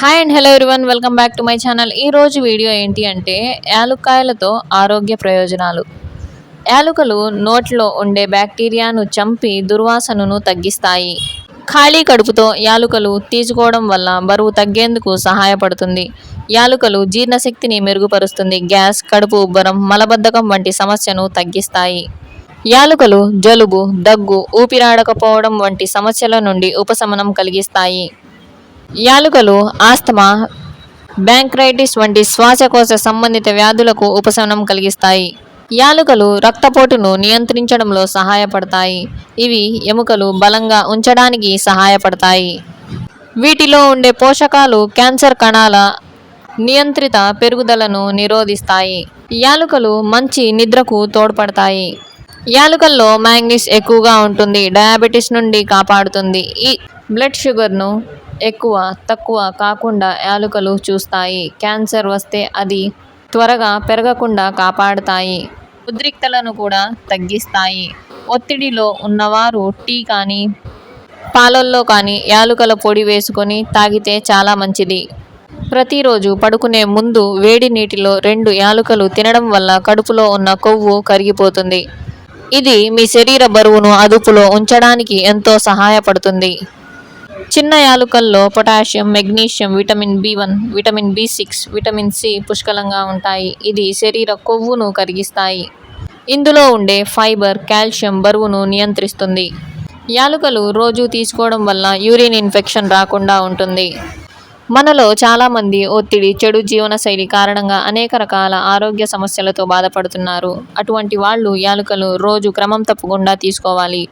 Hi and hello everyone welcome back to my channel ఈ రోజు video ఏంటి అంటే యాలుక్కాయలతో ఆరోగ్య ప్రయోజనాలు. యాలుకలు నోట్లో ఉండే బ్యాక్టీరియాను చంపి దుర్వాసనను తగ్గిస్తాయి. ఖాళీ కడుపుతో యాలుకలు తీసుకోవడం వల్ల బరువు తగ్గేందుకు సహాయపడుతుంది. యాలుకలు జీర్ణశక్తిని మెరుగుపరుస్తుంది. గ్యాస్ కడుపు ఉబ్బరం మలబద్ధకం వంటి సమస్యను తగ్గిస్తాయి. యాలుకలు జలుబు దగ్గు ఊపిరాడకపోవడం వంటి సమస్యల నుండి ఉపశమనం కలిగిస్తాయి. యాలుకలు ఆస్తమా బ్యాంక్రైటిస్ వంటి శ్వాసకోశ సంబంధిత వ్యాధులకు ఉపశమనం కలిగిస్తాయి. యాలుకలు రక్తపోటును నియంత్రించడంలో సహాయపడతాయి. ఇవి ఎముకలు బలంగా ఉంచడానికి సహాయపడతాయి. వీటిలో ఉండే పోషకాలు క్యాన్సర్ కణాల నియంత్రిత పెరుగుదలను నిరోధిస్తాయి. యాలుకలు మంచి నిద్రకు తోడ్పడతాయి. యాలుకల్లో మ్యాంగ్నీస్ ఎక్కువగా ఉంటుంది డయాబెటీస్ నుండి కాపాడుతుంది. ఈ బ్లడ్ షుగర్ను ఎక్కువ తక్కువ కాకుండా యాలుకలు చూస్తాయి. క్యాన్సర్ వస్తే అది త్వరగా పెరగకుండా కాపాడతాయి. ఉద్రిక్తలను కూడా తగ్గిస్తాయి. ఒత్తిడిలో ఉన్నవారు టీ కానీ పాలల్లో కానీ యాలుకల పొడి వేసుకొని తాగితే చాలా మంచిది. ప్రతిరోజు పడుకునే ముందు వేడి నీటిలో రెండు యాలుకలు తినడం వల్ల కడుపులో ఉన్న కొవ్వు కరిగిపోతుంది. ఇది మీ శరీర బరువును అదుపులో ఉంచడానికి ఎంతో సహాయపడుతుంది. చిన్న యాలుకల్లో potassium magnesium vitamin B one vitamin B six vitamin C పుష్కలంగా ఉంటాయి. ఇది శరీర కొవ్వును కరిగిస్తాయి. ఇందులో ఉండే ఫైబర్ కాల్షియం బరువును నియంత్రిస్తుంది. యాలుకలు రోజు తీసుకోవడం వల్ల యూరిన్ ఇన్ఫెక్షన్ రాకుండా ఉంటుంది. మనలో చాలామంది ఒత్తిడి చెడు జీవనశైలి కారణంగా అనేక రకాల ఆరోగ్య సమస్యలతో బాధపడుతున్నారు. అటువంటి వాళ్ళు యాలుకలు రోజు క్రమం తప్పకుండా తీసుకోవాలి.